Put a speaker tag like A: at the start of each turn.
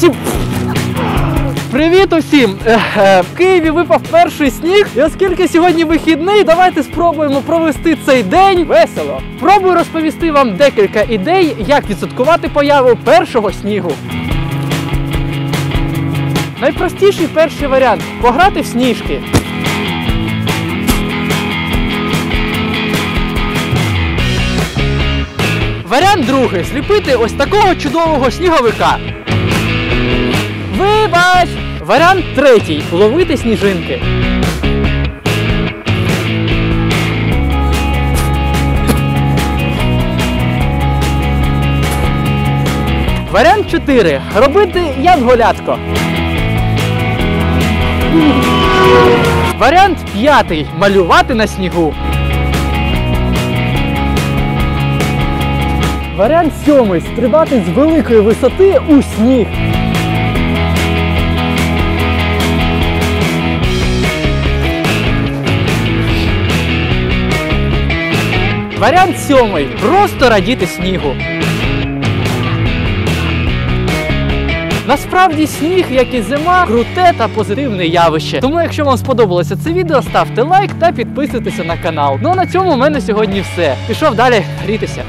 A: усім! Привіт усім! Е, В Києві випав перший сніг. І оскільки сьогодні вихідний, давайте спробуємо провести цей день весело. Пробую розповісти вам декілька ідей, як відсвяткувати появу першого снігу. Найпростіший перший варіант пограти в сніжки. Варіант другий зліпити ось такого чудового сніговика. Вибач! Варіант третій ловити сніжинки. Варіант 4. Робити янголятко. Варіант п'ятий. Малювати на снігу. Варіант сьомий. Стрибати з великої висоти у сніг. Варіант сьомий. Просто радіти снігу. Насправді сніг, як і зима, круте та позитивне явище. Тому, якщо вам сподобалося це відео, ставте лайк та підписуйтеся на канал. Ну а на цьому в мене сьогодні все. Пішов далі грітися.